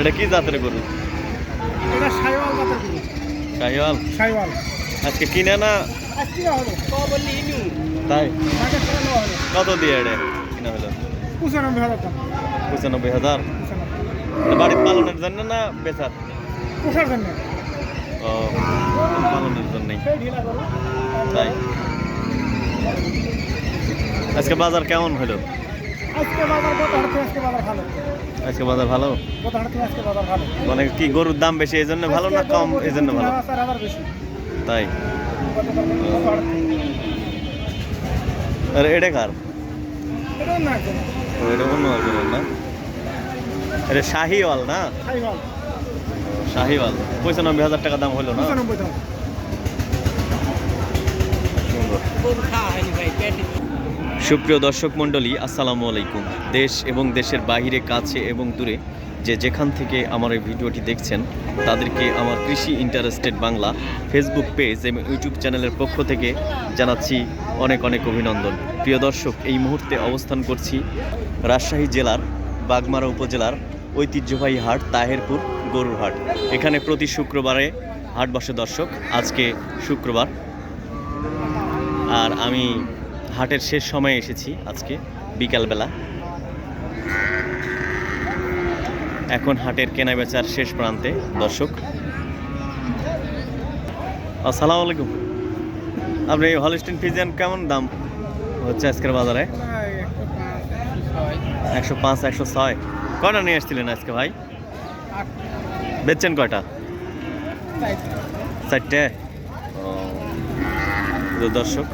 এটা কি জাতের গরু? এটা জাতের গরু। আজকে কিনে না? আজকে হলো। বললি ইনু তাই কত দিয়ে এটা কিনা হলো? পঁচানব্বই হাজার পঁচানব্বই হাজার? বাড়ির পালনের জন্য না বেচার? পোষার জন্য। ও পালনের জন্যই। তাই? আজকে বাজার কেমন হলো? আজকে বাজার কত হাঁটতে আজকে বাজার ভালো? আজকে বাজার ভালো? কত হাঁটতে আজকে বাজার ভালো? মানে কি গরুর দাম বেশি এই জন্য ভালো না কম এই জন্য ভালো? বেশি। তাই? আর এটা কার? এটা অন্য একজনের না এটা শাহিওয়াল না? শাহিওয়াল। পঁচানব্বই হাজার টাকা দাম হলো না? সুন্দর। সুপ্রিয় দর্শক মণ্ডলী, আসসালামু আলাইকুম। দেশ এবং দেশের বাইরে কাছে এবং দূরে যে যেখান থেকে আমার এই ভিডিওটি দেখছেন, তাদেরকে আমার কৃষি ইন্টারেস্টেড বাংলা ফেসবুক পেজ এবং ইউটিউব চ্যানেলের পক্ষ থেকে জানাচ্ছি অনেক অনেক অভিনন্দন। প্রিয় দর্শক, এই মুহূর্তে অবস্থান করছি রাজশাহী জেলার বাগমারা উপজেলার ঐতিহ্যবাহী হাট তাহেরপুর গরুর হাট। এখানে প্রতি শুক্রবারে হাট বসে দর্শক। আজকে শুক্রবার। আর আমি হাটের শেষ সময়ে এসেছি আজকে বিকালবেলা। এখন হাটের কেনা বেচার শেষ প্রান্তে দর্শক। আসসালামু আলাইকুম। আপনি হলিস্টিন ফিজিয়ান কেমন দাম হচ্ছে আজকের বাজারে? একশো পাঁচ একশো ছয়। কটা নিয়ে আসছিলেন আজকে ভাই? বেচছেন কয়টা? চারটে। দর্শক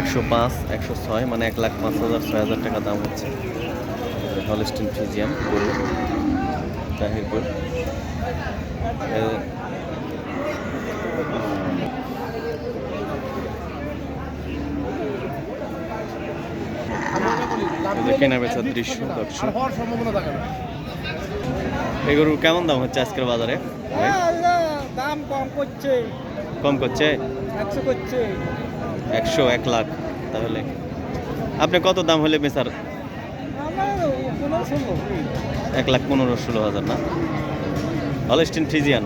একশো পাঁচ একশো ছয় মানে এক লাখ পাঁচ হাজার ছয় হাজার টাকা দাম হচ্ছে। হলস্টিন ফিজিয়ান গরু তাহিরপুর কেনা বেচার দৃশ্য দর্শক এই গরুর কেমন দাম হচ্ছে আজকের বাজারে? দাম কম করছে। কম করছে? একশো করছে। একশো এক লাখ তাহলে। আপনি কত দাম হলে বেচার? সম্ভব এক লাখ পনেরো ষোলো হাজার না? হলস্টিন ফ্রিজিয়ান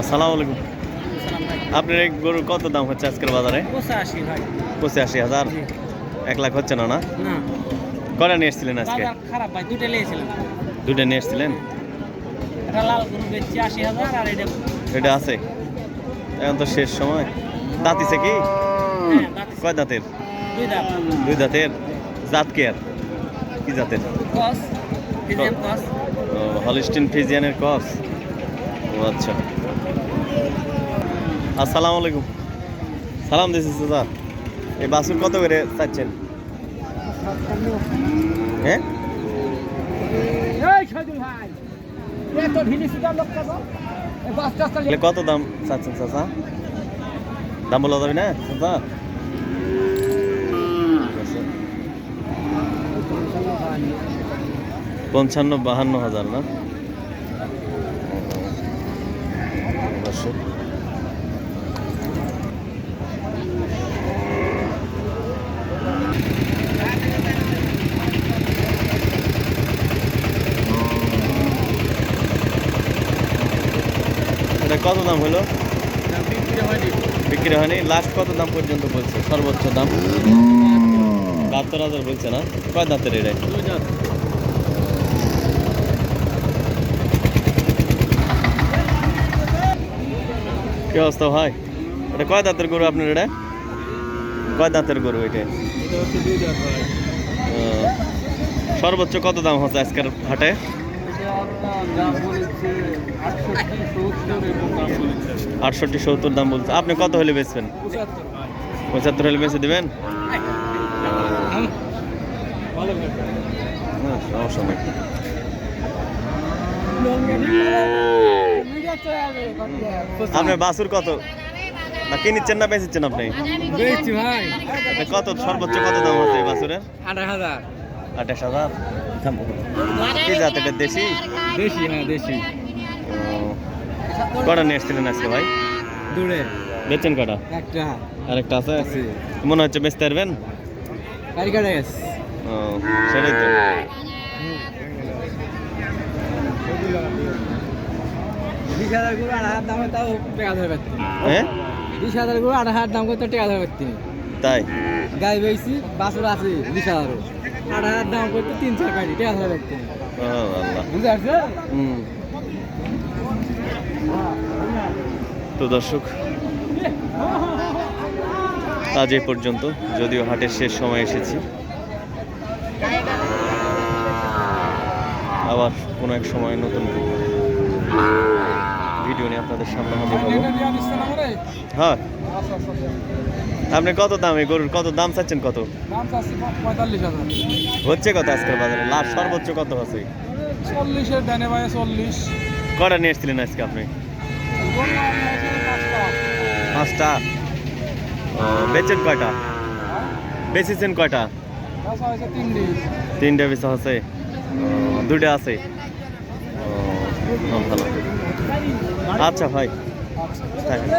আসসালামু আলাইকুম। আপনার এই গরুর কত দাম হচ্ছে আজকের বাজারে? পঁচাশি হাজার? এক লাখ হচ্ছে না না? কটা নিয়ে এসেছিলেন আজকে? খারাপ ভাই দুটো নিয়ে এসেছিলেন? এটা লাল গরু বেচছি আশি হাজার আর এটা এটা আছে? এখন তো শেষ সময়। দাঁতিছে কি? হ্যাঁ, কয় দাঁতের? দুই দাঁত। দাঁতের? জাত কে আর? কি জাতের? হলিস্টিন ফিজিয়ানের কস? ও আচ্ছা। আসসালামু আলাইকুম। সালাম দিছি চাচা এই বাসুর কত করে চাচ্ছেন? হ্যাঁ? এই ভাই এত লোক এগুলো কত দাম চাচ্ছেন চাচা? দাম বলা যাবে না চাচা। পঞ্চান্ন বাহান্ন হাজার না? কত দাম হলো? বিক্রি হয়নি। লাস্ট কত দাম পর্যন্ত বলছে? সর্বোচ্চ দাম? বাহাত্তর হাজার বলছে না? কয় দাঁতের এটা কি অবস্থা ভাই? এটা কয় দাঁতের গরু আপনার এটা? কয় দাঁতের গরু এটা? সর্বোচ্চ কত দাম হচ্ছে আজকের হাটে? আটষট্টি সত্তর দাম বলছে। আপনি কত হলে বেচবেন? পঁচাত্তর হলে বেচে দেবেন? না, সমস্যা নেই। আপনার বাসুর কত? না কি নিচ্ছেন না বেচেছেন আপনি? কত সর্বোচ্চ কত দাম এই বাসুরের আঠারো হাজার। আঠাশ হাজার? কি জাত এটা দেশি? দেশি হ্যাঁ দেশি। কটা নিয়ে এসেছিলেন আজকে ভাই? দূরে। বেচেন কটা একটা। আরেকটা আছে? মনে হচ্ছে বেচতে পারবেন? গাড়ি গাড়ি ও সেটাই তো। বিশ হাজার করে আট হাজার দামে তাও টাকা ধরে হ্যাঁ? বিশ হাজার করে আট হাজার দাম করতে টাকা ধরে পাচ্ছি তাই? গাই বেশি বাছুর আছে বিশ হাজারও আট হাজার দাম করতে তিন চার কাটি টাকা ধরে বুঝতে পারছ হুম। তো দর্শক আজ এ পর্যন্ত যদিও হাটের শেষ সময় এসেছি। আবার কোনো এক সময় নতুন ভিডিও নিয়ে আপনাদের সামনে হাজির হব। হ্যাঁ। আপনি কত দাম এই গরুর কত দাম চাচ্ছেন কত? হচ্ছে কত আজকের বাজারে? লাভ সর্বোচ্চ কত আছে? চল্লিশের ডানে ভাই চল্লিশ। কটা নিয়ে এসেছিলেন আজকে আপনি? পাঁচটা। বেচেন কয়টা? বেচেছেন কয়টা? তিনটি বেচা আছে। ও, দুইটা আছে। ভালো। আচ্ছা ভাই। থাকেন